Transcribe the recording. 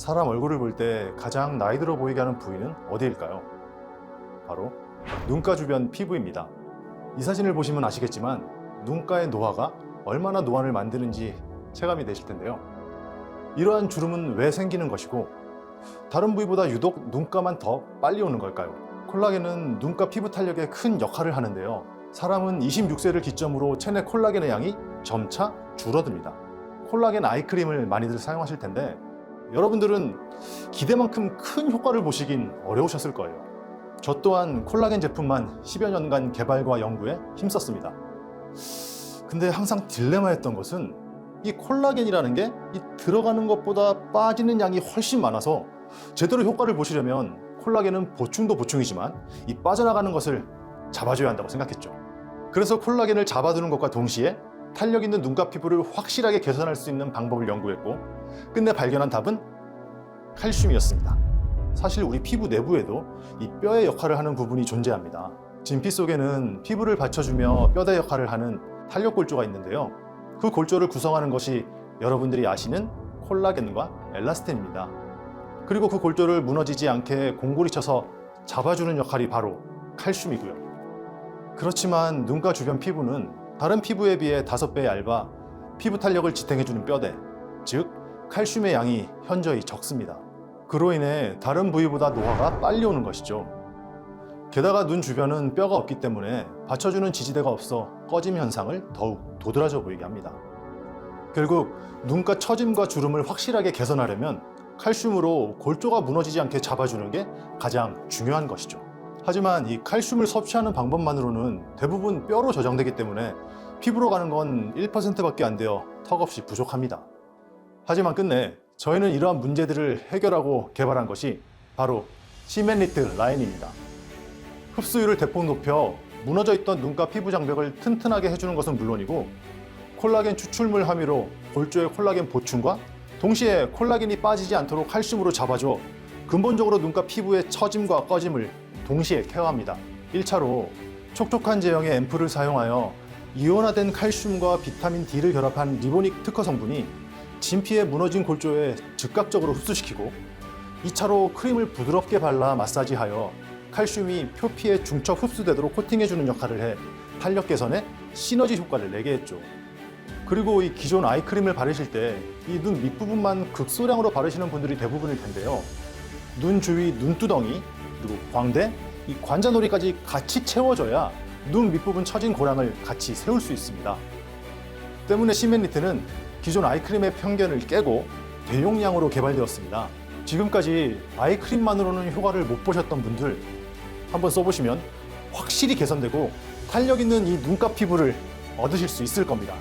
사람 얼굴을 볼 때 가장 나이 들어 보이게 하는 부위는 어디일까요? 바로 눈가 주변 피부입니다. 이 사진을 보시면 아시겠지만 눈가의 노화가 얼마나 노안을 만드는지 체감이 되실 텐데요. 이러한 주름은 왜 생기는 것이고 다른 부위보다 유독 눈가만 더 빨리 오는 걸까요? 콜라겐은 눈가 피부 탄력에 큰 역할을 하는데요. 사람은 26세를 기점으로 체내 콜라겐의 양이 점차 줄어듭니다. 콜라겐 아이크림을 많이들 사용하실 텐데 여러분들은 기대만큼 큰 효과를 보시긴 어려우셨을 거예요. 저 또한 콜라겐 제품만 10여 년간 개발과 연구에 힘썼습니다. 근데 항상 딜레마였던 것은 이 콜라겐이라는 게 이 들어가는 것보다 빠지는 양이 훨씬 많아서 제대로 효과를 보시려면 콜라겐은 보충도 보충이지만 이 빠져나가는 것을 잡아줘야 한다고 생각했죠. 그래서 콜라겐을 잡아두는 것과 동시에 탄력 있는 눈가 피부를 확실하게 개선할 수 있는 방법을 연구했고 끝내 발견한 답은 칼슘이었습니다. 사실 우리 피부 내부에도 이 뼈의 역할을 하는 부분이 존재합니다. 진피 속에는 피부를 받쳐주며 뼈대 역할을 하는 탄력 골조가 있는데요. 그 골조를 구성하는 것이 여러분들이 아시는 콜라겐과 엘라스틴입니다. 그리고 그 골조를 무너지지 않게 공골이 쳐서 잡아주는 역할이 바로 칼슘이고요. 그렇지만 눈가 주변 피부는 다른 피부에 비해 5배 얇아 피부 탄력을 지탱해주는 뼈대, 즉 칼슘의 양이 현저히 적습니다. 그로 인해 다른 부위보다 노화가 빨리 오는 것이죠. 게다가 눈 주변은 뼈가 없기 때문에 받쳐주는 지지대가 없어 꺼짐 현상을 더욱 도드라져 보이게 합니다. 결국 눈가 처짐과 주름을 확실하게 개선하려면 칼슘으로 골조가 무너지지 않게 잡아주는 게 가장 중요한 것이죠. 하지만 이 칼슘을 섭취하는 방법만으로는 대부분 뼈로 저장되기 때문에 피부로 가는 건 1%밖에 안 되어 턱없이 부족합니다. 하지만 끝내 저희는 이러한 문제들을 해결하고 개발한 것이 바로 시멘리트 라인입니다. 흡수율을 대폭 높여 무너져 있던 눈가 피부 장벽을 튼튼하게 해주는 것은 물론이고 콜라겐 추출물 함유로 골조의 콜라겐 보충과 동시에 콜라겐이 빠지지 않도록 칼슘으로 잡아줘 근본적으로 눈가 피부의 처짐과 꺼짐을 동시에 케어합니다. 1차로 촉촉한 제형의 앰플을 사용하여 이온화된 칼슘과 비타민 D를 결합한 리보닉 특허 성분이 진피의 무너진 골조에 즉각적으로 흡수시키고 2차로 크림을 부드럽게 발라 마사지하여 칼슘이 표피에 중첩 흡수되도록 코팅해주는 역할을 해 탄력 개선에 시너지 효과를 내게 했죠. 그리고 이 기존 아이크림을 바르실 때 이 눈 밑부분만 극소량으로 바르시는 분들이 대부분일 텐데요. 눈 주위 눈두덩이 그리고 광대, 이 관자놀이까지 같이 채워줘야 눈 밑부분 처진 고랑을 같이 세울 수 있습니다. 때문에 시멘리트는 기존 아이크림의 편견을 깨고 대용량으로 개발되었습니다. 지금까지 아이크림만으로는 효과를 못 보셨던 분들 한번 써보시면 확실히 개선되고 탄력 있는 이 눈가 피부를 얻으실 수 있을 겁니다.